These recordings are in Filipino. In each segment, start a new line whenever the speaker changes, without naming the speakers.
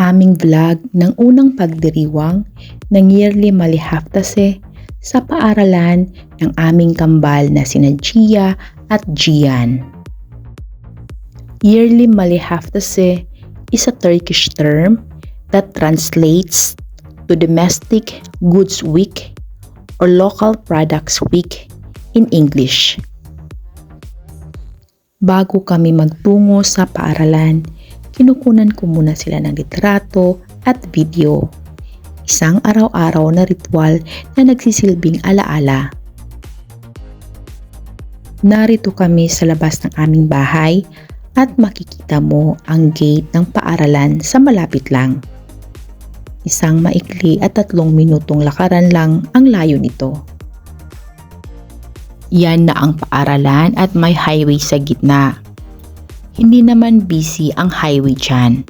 aming vlog ng unang pagdiriwang ng yearly Malihaftase sa paaralan ng aming kambal na sina Gia at Gian. Yearly Malihaftase is a Turkish term that translates to Domestic Goods Week or Local Products Week in English. Bago kami magtungo sa paaralan, kinukunan ko muna sila ng litrato at video. Isang araw-araw na ritual na nagsisilbing alaala. Narito kami sa labas ng aming bahay at makikita mo ang gate ng paaralan sa malapit lang. Isang maikli at tatlong minutong lakaran lang ang layo nito. Yan na ang paaralan at may highway sa gitna. Hindi naman busy ang highway dyan.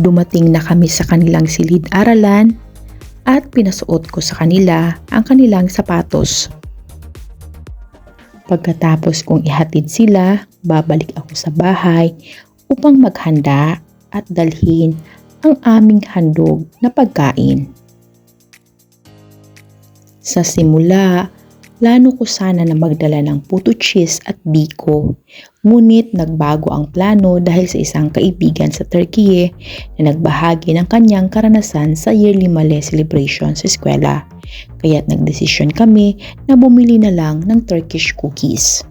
Dumating na kami sa kanilang silid-aralan at pinasuot ko sa kanila ang kanilang sapatos. Pagkatapos kong ihatid sila, babalik ako sa bahay upang maghanda at dalhin ang aming handog na pagkain. Sa simula, plano ko sana na magdala ng puto cheese at biko. Ngunit nagbago ang plano dahil sa isang kaibigan sa Turkey na nagbahagi ng kanyang karanasan sa yearly Male celebration sa eskwela. Kaya't nagdesisyon kami na bumili na lang ng Turkish cookies.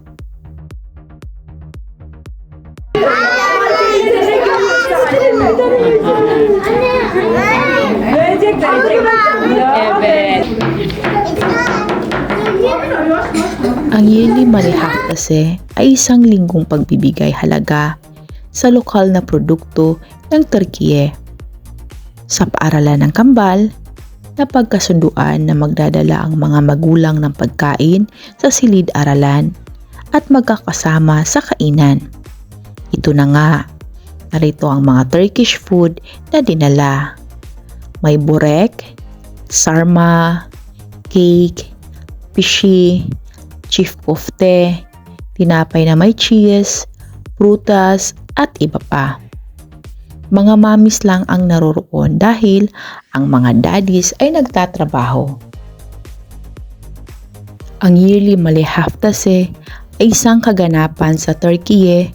Ang Yeli Malihak kasi ay isang linggong pagbibigay halaga sa lokal na produkto ng Turkiye. Sa paaralan ng kambal, napagkasunduan na magdadala ang mga magulang ng pagkain sa silid-aralan at magkakasama sa kainan. Ito na nga, narito ang mga Turkish food na dinala. May burek, sarma, cake, pishi, chief kofte, tinapay na may cheese, prutas, at iba pa. Mga mamis lang ang naroroon dahil ang mga daddies ay nagtatrabaho. Ang yearly Malihaftase ay isang kaganapan sa Turkey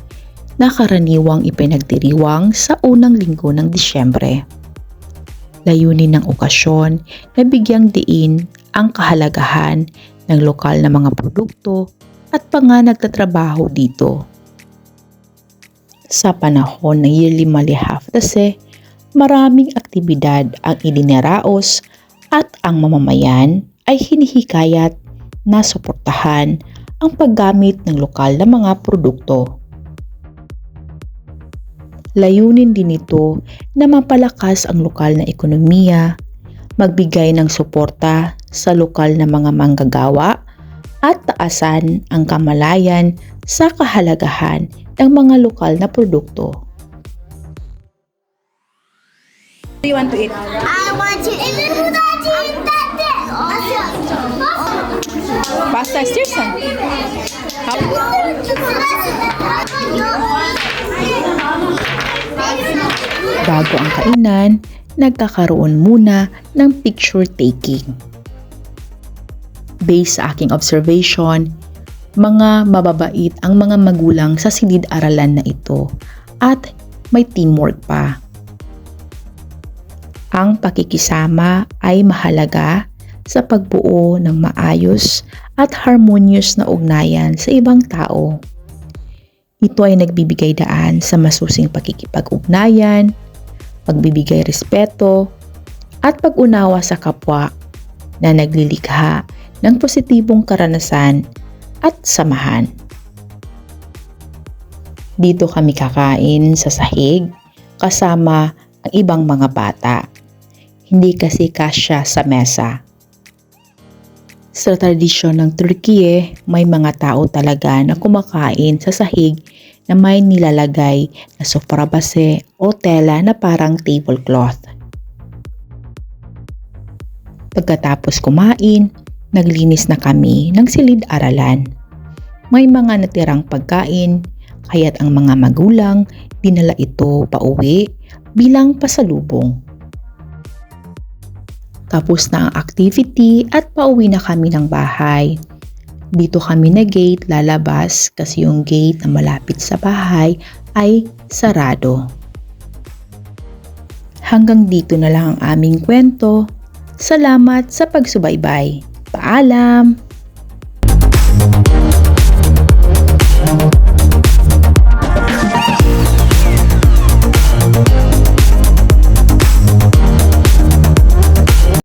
na karaniwang ipinagdiriwang sa unang linggo ng Disyembre. Layunin ng okasyon na bigyang diin ang kahalagahan ng lokal na mga produkto at nga nagtatrabaho dito. Sa panahon ng yearly Malihaftase, maraming aktibidad ang idinaraos at ang mamamayan ay hinihikayat na suportahan ang paggamit ng lokal na mga produkto. Layunin din ito na mapalakas ang lokal na ekonomiya, magbigay ng suporta sa lokal na mga manggagawa at taasan ang kamalayan sa kahalagahan ng mga lokal na produkto.
do you want to eat?
I want to eat
Pasta istiyorsan.
Bago ang kainan, nagkakaroon muna ng picture taking. Based sa aking observation, mga mababait ang mga magulang sa silid-aralan na ito at may teamwork pa. Ang pakikisama ay mahalaga sa pagbuo ng maayos at harmonious na ugnayan sa ibang tao. Ito ay nagbibigay daan sa masusing pakikipag-ugnayan, pagbibigay respeto, at pag-unawa sa kapwa na naglilikha ng positibong karanasan at samahan. Dito kami kakain sa sahig kasama ang ibang mga bata. Hindi kasi kasya sa mesa. Sa tradisyon ng Turkiye, may mga tao talaga na kumakain sa sahig na may nilalagay na sofra base o tela na parang tablecloth. Pagkatapos kumain, naglinis na kami ng silid-aralan. May mga natirang pagkain, kaya't ang mga magulang dinala ito pauwi bilang pasalubong. Tapos na ang activity at pauwi na kami ng bahay. Dito kami na gate lalabas kasi yung gate na malapit sa bahay ay sarado. Hanggang dito na lang ang aming kwento. Salamat sa pagsubaybay. على